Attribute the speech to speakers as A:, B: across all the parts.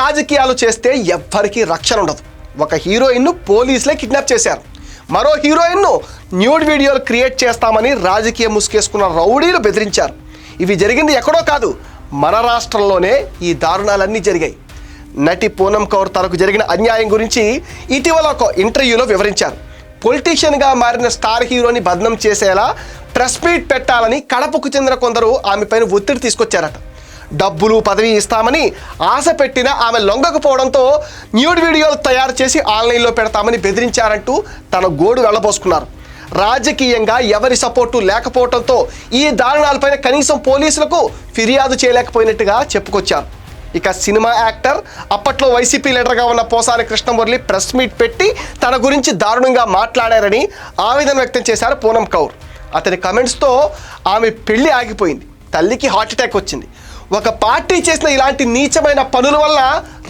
A: రాజకీయాలు చేస్తే ఎవ్వరికీ రక్షణ ఉండదు. ఒక హీరోయిన్ను పోలీసులే కిడ్నాప్ చేశారు. మరో హీరోయిన్ను న్యూడ్ వీడియోలు క్రియేట్ చేస్తామని రాజకీయ ముసుకేసుకున్న రౌడీలు బెదిరించారు. ఇవి జరిగింది ఎక్కడో కాదు మన రాష్ట్రంలోనే ఈ దారుణాలన్నీ జరిగాయి. నటి పూనం కౌర్ తనకు జరిగిన అన్యాయం గురించి ఇటీవల ఒక ఇంటర్వ్యూలో వివరించారు. పొలిటీషియన్గా మారిన స్టార్ హీరోని బదనం చేసేలా ప్రెస్ మీట్ పెట్టాలని కడపకు చెందిన కొందరు ఆమెపైన ఒత్తిడి తీసుకొచ్చారట. డబ్బులు పదవి ఇస్తామని ఆశ పెట్టిన ఆమె లొంగకపోవడంతో న్యూడ్ వీడియోలు తయారు చేసి ఆన్లైన్లో పెడతామని బెదిరించారంటూ తన గోడు వెళ్ళబోసుకున్నారు. రాజకీయంగా ఎవరి సపోర్టు లేకపోవడంతో ఈ దారుణాలపైన కనీసం పోలీసులకు ఫిర్యాదు చేయలేకపోయినట్టుగా చెప్పుకొచ్చారు. ఇక సినిమా యాక్టర్ అప్పట్లో వైసీపీ లీడర్గా ఉన్న పోసాని కృష్ణమురళి ప్రెస్ మీట్ పెట్టి తన గురించి దారుణంగా మాట్లాడారని ఆవేదన వ్యక్తం చేశారు పూనం కౌర్. అతని కమెంట్స్తో ఆమె పెళ్ళి ఆగిపోయింది. తల్లికి హార్ట్ అటాక్ వచ్చింది. ఒక పార్టీ చేసిన ఇలాంటి నీచమైన పనుల వల్ల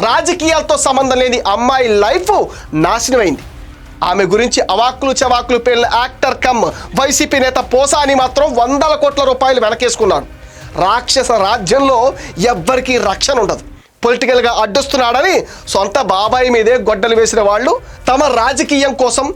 A: రాజకీయాలతో సంబంధం లేని అమ్మాయి లైఫ్ నాశనమైంది. ఆమె గురించి అవాక్కులు చవాకులు పేలిన యాక్టర్ కమ్ వైసీపీ నేత పోసాని మాత్రం వందల కోట్ల రూపాయలు వెనకేసుకున్నాడు. రాక్షస రాజ్యంలో ఎవ్వరికీ రక్షణ ఉండదు. పొలిటికల్గా అడ్డొస్తున్నాడని సొంత బాబాయి మీదే గొడ్డలు వేసిన వాళ్ళు తమ రాజకీయం కోసం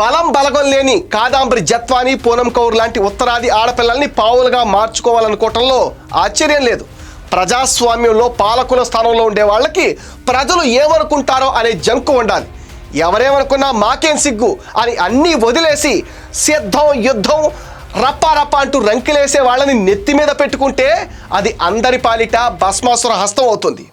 A: బలం బలగం లేని కాదాంబరి జత్వాని పూనం కౌర్ లాంటి ఉత్తరాది ఆడపిల్లల్ని పావులుగా మార్చుకోవాలనుకోవటంలో ఆశ్చర్యం లేదు. ప్రజాస్వామ్యంలో పాలకుల స్థానంలో ఉండే వాళ్ళకి ప్రజలు ఏమనుకుంటారో అనే జంకు ఉండాలి ఎవరేమనుకున్నా మాకేం సిగ్గు అని అన్నీ వదిలేసి సిద్ధం యుద్ధం రప్పారప్ప అంటూ రంకిలేసే వాళ్ళని నెత్తి మీద పెట్టుకుంటే అది అందరి పాలిట భస్మాసుర హస్తం అవుతుంది.